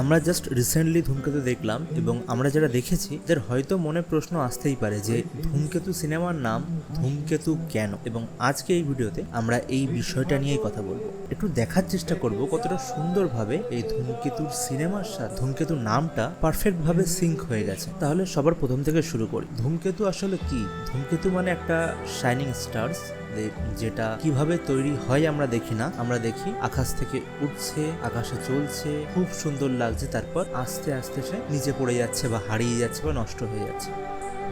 আমরা just recently ধূমকেতু দেখলাম এবং আমরা যারা দেখেছি তাদের হয়তো মনে প্রশ্ন আসতেই পারে যে ধূমকেতু সিনেমার নাম ধূমকেতু কেন? এবং আজকে এই ভিডিওতে আমরা এই বিষয়টা নিয়েই কথা বলব। একটু দেখার চেষ্টা করব কতটা সুন্দরভাবে এই ধূমকেতুর সিনেমার সাথে ধূমকেতু নামটা পারফেক্ট ভাবে সিঙ্ক হয়ে গেছে। তাহলে সবার প্রথম থেকে শুরু করি। ধূমকেতু আসলে কি? ধূমকেতু মানে একটা শাইনিং স্টার্স যেটা কীভাবে তৈরি হয় আমরা দেখি না। আমরা দেখি আকাশ থেকে উঠছে, আকাশে চলছে, খুব সুন্দর লাগছে, তারপর আস্তে আস্তে সে নিচে পড়ে যাচ্ছে বা হারিয়ে যাচ্ছে বা নষ্ট হয়ে যাচ্ছে।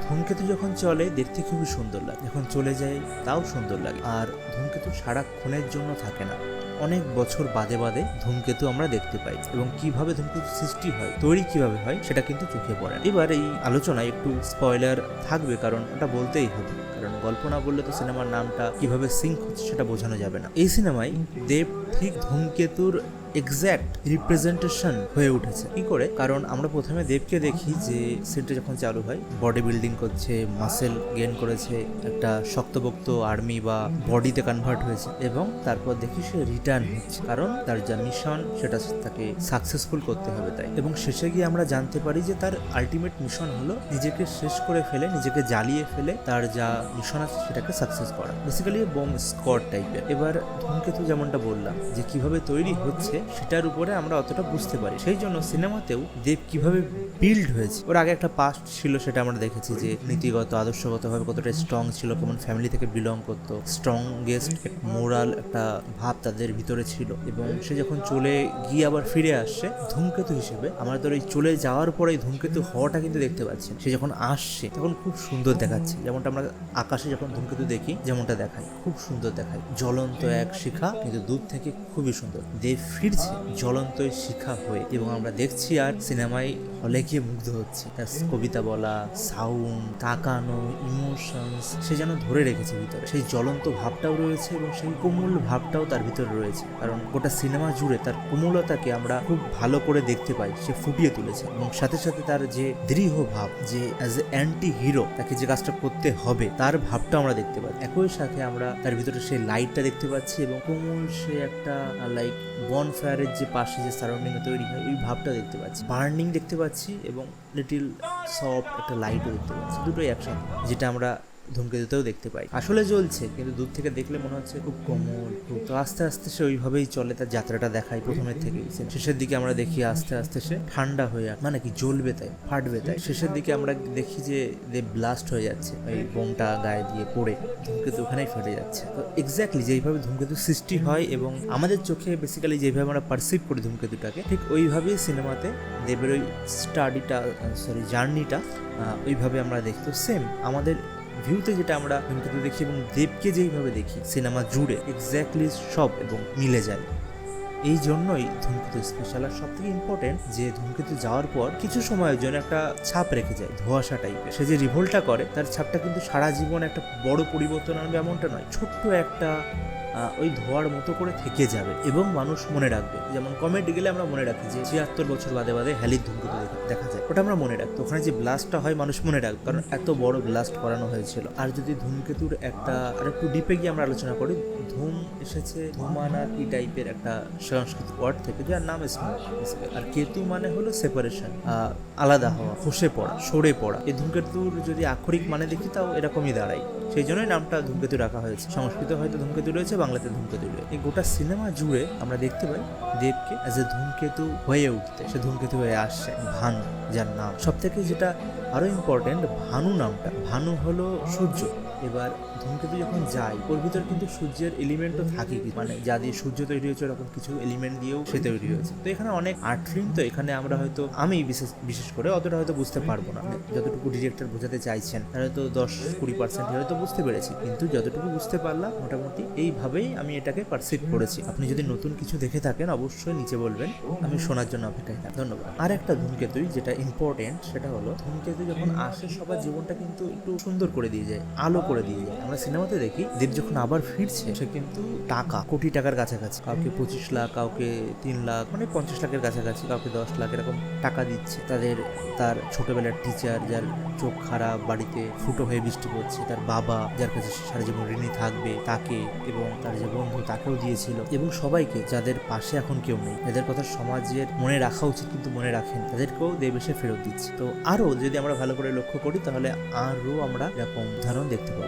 ধূমকেতু যখন চলে, দেখতে খুবই সুন্দর লাগে। যখন চলে যায় তাও সুন্দর লাগে। আর ধূমকেতু সারাক্ষণের জন্য থাকে না। অনেক বছর বাদে বাদে ধূমকেতু আমরা দেখতে পাই। এবং কীভাবে ধূমকেতু সৃষ্টি হয়, তৈরি কীভাবে হয়, সেটা কিন্তু চোখে পড়ে। এবার এই আলোচনায় একটু স্পয়লার থাকবে, কারণ ওটা বলতেই হবে। কারণ গল্প না বললে তো সিনেমার নামটা কীভাবে সিঙ্ক হচ্ছে সেটা বোঝানো যাবে না। এই সিনেমায় দেব ঠিক ধূমকেতুর এক্স্যাক্ট রিপ্রেজেন্টেশন হয়ে উঠেছে। কি করে? কারণ আমরা প্রথমে দেবকে দেখি যে সিনটা যখন চালু হয় বডি বিল্ডিং করছে মাসেল গেন করেছে, একটা শক্তপোক্ত আর্মি বা বডিতে কনভার্ট হয়েছে এবং তারপর দেখি সে রিটার্ন হচ্ছে। কারণ তার যা মিশন সেটা তাকে সাকসেসফুল করতে হবে তাই। এবং শেষে গিয়ে আমরা জানতে পারি যে তার আলটিমেট মিশন হলো নিজেকে শেষ করে ফেলে, নিজেকে জ্বালিয়ে ফেলে তার যা মিশন আছে সেটাকে সাকসেস করা। বেসিক্যালি বোম স্কোয়াড টাইপের এবার ধূমকেতু যেমনটা বললাম, যে কীভাবে তৈরি হচ্ছে সেটার উপরে আমরা অতটা বুঝতে পারি। সেই জন্য সিনেমাতেও দেব কীভাবে বিল্ড হয়েছে। ওর আগে একটা পাস্ট ছিল সেটা আমরা দেখেছি যে নীতিগত, আদর্শগতভাবে কতটা স্ট্রং ছিল, কেমন ফ্যামিলি থেকে বিলং করতো। স্ট্রংগেস্ট মোরাল একটা ভাব তাদের ভিতরে ছিল এবং সে যখন চলে গিয়ে আবার ফিরে আসছে ধূমকেতু হিসেবে, আমরা তোর এই চলে যাওয়ার পরে ধূমকেতু হওয়াটা কিন্তু দেখতে পাচ্ছি সে যখন আসছে, তখন খুব সুন্দর দেখাচ্ছে। যেমনটা আমরা আকাশে যখন ধূমকেতু দেখি, যেমনটা দেখায়, খুব সুন্দর দেখায়। জ্বলন্ত এক শিখা, কিন্তু দূর থেকে খুবই সুন্দর। দেব ফিরছে জ্বলন্ত এই শিখা হয়ে এবং আমরা দেখছি আর সিনেমায় হলে গিয়ে মুগ্ধ হচ্ছে। তার কবিতা বলা সাউন্ড তাকানো ইমোশনস সে যেন ধরে রেখেছে ভিতরে। সেই জ্বলন্ত ভাবটাও রয়েছে এবং সেই কোমল ভাবটাও তার ভিতরে রয়েছে। কারণ গোটা সিনেমা জুড়ে তার কোমলতাকে আমরা খুব ভালো করে দেখতে পাই সে ফুটিয়ে তুলেছে। এবং সাথে সাথে তার যে দৃঢ় ভাব যে অ্যাজ এ অ্যান্টি হিরো তাকে যে কাজটা করতে হবে তার ভাবটা আমরা দেখতে পাই একই সাথে আমরা তার ভিতরে সেই লাইটটা দেখতে পাচ্ছি এবং কোমল সে একটা লাইক বন ফায়ারের যে পাশে যে সারাউন্ডিং তৈরি হয়, ওই ভাবটা দেখতে পাচ্ছি। বার্নিং দেখতে পাচ্ছি এবং লিটিল সফট একটা লাইটও দেখতে পাচ্ছি। দুটোই একসাথে, যেটা আমরা ধূমকেতুতেও দেখতে পাই। আসলে জ্বলছে, কিন্তু দূর থেকে দেখলে মনে হচ্ছে খুব কোমল, খুব তো আস্তে আস্তে সে ওইভাবেই চলে তার যাত্রাটা দেখায় প্রথমের থেকেই। শেষের দিকে আমরা দেখি আস্তে আস্তে সে ঠান্ডা হয়ে মানে কি জ্বলবে তাই, ফাটবে তাই। শেষের দিকে আমরা দেখি যে ব্লাস্ট হয়ে যাচ্ছে ওই বোমটা গায়ে দিয়ে পড়ে, ধূমকেতু ওখানেই ফেটে যাচ্ছে। তো এক্স্যাক্টলি যেইভাবে ধূমকেতু সৃষ্টি হয় এবং আমাদের চোখে বেসিক্যালি যেভাবে আমরা পারসিভ করি ধূমকেতুটাকে, ঠিক ওইভাবেই সিনেমাতে দেবের ওই স্টাডিটা সরি জার্নিটা ওইভাবে আমরা দেখি। তো সেম আমাদের ভিউতে যেটা আমরা ধূমকেতু দেখি এবং দেবকে যেইভাবে দেখি, সিনেমা জুড়ে এক্স্যাক্টলি সব এবং মিলে যায়। এই জন্যই ধূমকেতু স্পেশাল আর সবথেকে ইম্পর্টেন্ট যে ধূমকেতু যাওয়ার পর কিছু সময়ের জন্য একটা ছাপ রেখে যায়, ধোয়াশা টাইপের সে যে রিভোল্টটা করে, তার ছাপটা কিন্তু সারা জীবন একটা বড় পরিবর্তন আনবে এমনটা নয়, ছোট্ট একটা ওই ধোয়ার মতো করে থেকে যাবে এবং মানুষ মনে রাখবে। যেমন কমেডি গেলে আমরা মনে রাখি যে ছিয়াত্তর বছর বাদে বাদে হ্যালির ধূমকেতু দেখা- যায়। ওটা আমরা মনে রাখতো ওখানে যে ব্লাস্টটা হয়, মানুষ মনে রাখবে। কারণ এত বড় ব্লাস্ট করানো হয়েছিল। আর যদি ধূমকেতুর একটা আর একটু ডিপে গিয়ে আমরা আলোচনা করি, ধূম এসেছে ধূমানা কি টাইপের একটা সাংস্কৃতিক ওয়ার্ড থেকে, যার নাম আর কেতু মানে হলো সেপারেশন আলাদা হওয়া, খসে পড়া, সরে পড়া। এই ধূমকেতুর যদি আক্ষরিক মানে দেখি, তাও এরকমই দাঁড়ায়। সেই জন্যই নামটা ধূমকেতু রাখা হয়েছে। সংস্কৃত হয়তো ধূমকেতু রয়েছে বাংলাতে ধূমকেতু এই গোটা সিনেমা জুড়ে আমরা দেখতে পাই দেবকে অ্যাজ এ ধূমকেতু হয়ে উঠতে। সে ধূমকেতু হয়ে আসছে, ভানু, যার নাম। সব থেকে যেটা আরও ইম্পর্টেন্ট ভানু নামটা। ভানু হলো সূর্য। এবার ধূমকেতু যখন যায়, ওর ভিতর কিন্তু সূর্যের এলিমেন্টও থাকে মানে যা দিয়ে সূর্য তৈরি হয়েছে, ওরকম কিছু এলিমেন্ট দিয়েও সে তৈরি হয়েছে। তো এখানে অনেক আর্ট তো এখানে আমরা হয়তো, আমি বিশেষ বিশেষ করে অতটা হয়তো বুঝতে পারব না। মানে যতটুকু ডিরেক্টর বোঝাতে চাইছেন, তাহলে তো দশ কুড়ি পার্সেন্ট হয়তো বুঝতে পেরেছি। কিন্তু যতটুকু বুঝতে পারলাম, মোটামুটি এইভাবেই আমি এটাকে পারসিভ করেছি। আপনি যদি নতুন কিছু দেখে থাকেন, অবশ্যই নিচে বলবেন, আমি শোনার জন্য অপেক্ষায় থাকি। ধন্যবাদ। আর একটা ধূমকেতুই যেটা ইম্পর্টেন্ট সেটা হলো, ধূমকেতু যখন আসে, সবার জীবনটা কিন্তু একটু সুন্দর করে দিয়ে যায়, আলো করে দিয়ে যায়। আমরা সিনেমাতে দেখি দেব যখন আবার ফিরছে, সে কিন্তু টাকা, কোটি টাকার কাছাকাছি। কাউকে পঁচিশ লাখ, কাউকে তিন লাখ মানে পঞ্চাশ লাখের কাছাকাছি, কাউকে দশ লাখ এরকম টাকা দিচ্ছে। তাদের, তার ছোটবেলার টিচার যার চোখ খারাপ, বাড়িতে ফুটো হয়ে বৃষ্টি পড়ছে, তার বাবা, যার কাছে সারা জীবন ঋণী থাকবে, তাকে এবং তার যে বন্ধু, তাকেও দিয়েছিল। এবং সবাইকে, যাদের পাশে এখন কেউ নেই যাদের কথা সমাজের মনে রাখা উচিত, কিন্তু মনে রাখেন তাদেরকেও দেব এসে ফেরত দিচ্ছে। তো আরও যদি আমরা ভালো করে লক্ষ্য করি, তাহলে আরও আমরা এরকম উদাহরণ দেখতে পাবো।